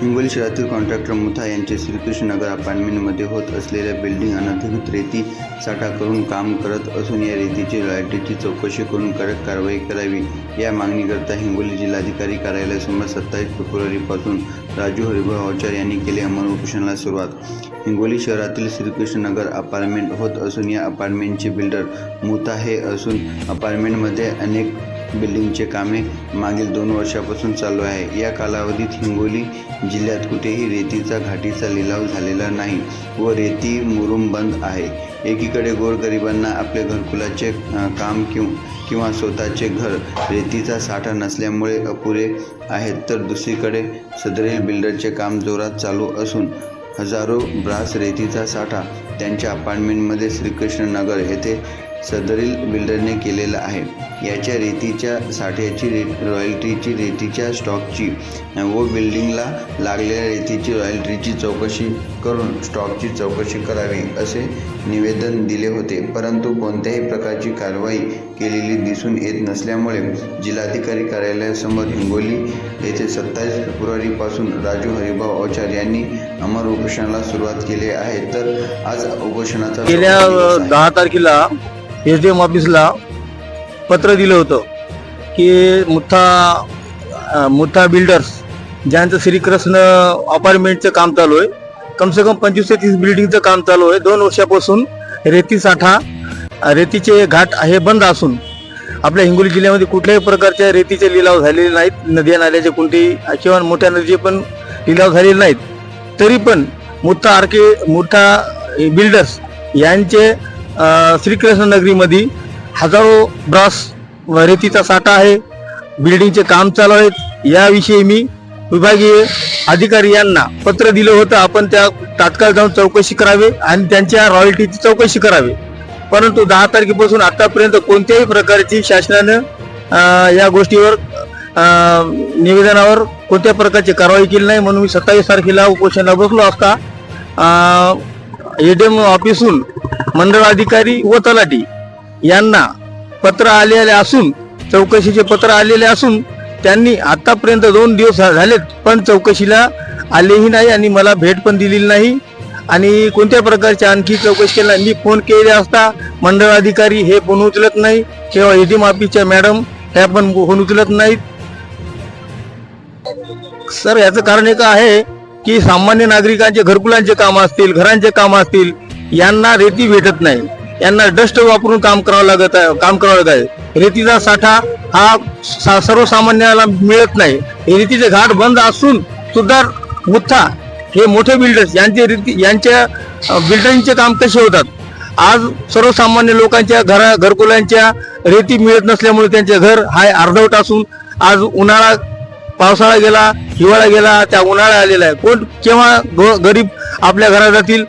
हिंगोली शहरातील कॉन्ट्रॅक्टर मुथा यांचे श्रीकृष्ण नगर अपार्टमेंटमध्ये होत असलेल्या बिल्डिंग अनधिकृत रेती साठा करून काम करत असून या रेतीची रॉयल्टीची चौकशी करून कडक कारवाई करावी. या मागणीकरता हिंगोली जिल्हाधिकारी कार्यालयासमोर सत्तावीस फेब्रुवारीपासून राजू हरिभाऊ अवचार यांनी केले अमर उपोषणाला सुरुवात. हिंगोली शहरातील श्रीकृष्ण नगर अपार्टमेंट होत असून या अपार्टमेंटचे बिल्डर मुथा हे असून अपार्टमेंटमध्ये अनेक बिल्डिंगचे कामे मागील दोन वर्षापासून चालू आहे. या कालावधीत हिंगोली जिल्ह्यात कुठेही रेतीचा घाटीचा लिलाव झालेला नाही व रेती मुरुम बंद आहे. एकीकडे गोरगरिबांना आपले घरकुलाचे काम किंवा किंवा स्वतःचे घर रेतीचा साठा नसल्यामुळे अपुरे आहेत तर दुसरीकडे सदरील बिल्डरचे काम जोरात चालू असून हजारो ब्रास रेतीचा साठा त्यांच्या अपार्टमेंटमध्ये श्रीकृष्णनगर येथे सदरील बिल्डरने केलेला आहे. याच्या रेतीच्या साठ्याची रे रॉयल्टीची रेतीच्या स्टॉकची व बिल्डिंगला लागलेल्या रेतीची रॉयल्टीची चौकशी करून स्टॉकची चौकशी करावी असे निवेदन दिले होते. परंतु कोणत्याही प्रकारची कारवाई केलेली दिसून येत नसल्यामुळे जिल्हाधिकारी कार्यालयासमोर हिंगोली येथे सत्तावीस फेब्रुवारीपासून राजू हरिभाऊ अवचार यांनी अमर उपोषणाला सुरुवात केली आहे. तर आज उपोषणाचा गेल्या. दहा तारखेला एस डी एम ऑफिसला पत्र दिलं होतं की मुठा अं, बिल्डर्स ज्यांचं श्रीकृष्ण अपार्टमेंटचं काम चालू आहे कमसे कम पंचवीस ते तीस बिल्डिंगचं काम चालू आहे. दोन वर्षापासून रेती साठा रेतीचे घाट हे बंद असून आपल्या हिंगोली जिल्ह्यामध्ये कुठल्याही प्रकारच्या रेतीचे लिलाव झालेले नाहीत. नद्या नाल्याचे कोणतेही किंवा मोठ्या नदीचे पण लिलाव झालेले नाहीत. तरी पण मोठा आर्के मोठा बिल्डर्स यांचे श्रीकृष्ण नगरीमध्ये हजारो ब्रास व रेतीचा साठा आहे. बिल्डिंगचे काम चालू आहेत. याविषयी मी विभागीय अधिकारी यांना पत्र दिलं होतं. आपण त्या तात्काळ जाऊन चौकशी करावी आणि त्यांच्या रॉयल्टीची चौकशी करावी. परंतु दहा तारखेपासून आतापर्यंत कोणत्याही प्रकारची शासनानं या गोष्टीवर निवेदनावर कोणत्या प्रकारची कारवाई केली नाही म्हणून मी सत्तावीस तारखेला उपोषणाला बसलो असता एडीएम ऑफिसहून मंडळ अधिकारी व तलाठी यांना पत्र आलेले असून चौकशीचे पत्र आलेले असून त्यांनी आतापर्यंत दोन दिवस झालेत पण चौकशीला आलेही नाही आणि मला भेट पण दिलेली नाही. आणि कोणत्या प्रकारची आणखी चौकशी केला मी फोन केले असता मंडळ अधिकारी हे फोन उचलत नाही किंवा एडी माफीच्या मॅडम ह्या पण फोन उचलत नाहीत. सर याचं कारण एक आहे की सामान्य नागरिकांचे घरकुलांचे काम असतील घरांचे काम असतील यांना रेती भेटत नाही. यांना डस्ट वापरून काम करावं लागत आहे काम करावं लागत आहे. रेतीचा साठा हा सा- सर्वसामान्याला मिळत नाही. रेतीचे घाट बंद असून सुद्धा मुथा हे मोठे बिल्डर्स यांचे रेती यांच्या बिल्डरिंगचे काम कसे होतात? आज सर्वसामान्य लोकांच्या घरा घरकुलांच्या रेती मिळत नसल्यामुळे त्यांचे घर हाय अर्धवट असून आज उन्हाळा पावसाळा गेला हिवाळा गेला त्या उन्हाळा आलेला आहे. कोण केव्हा गरीब आपल्या घरात जातील?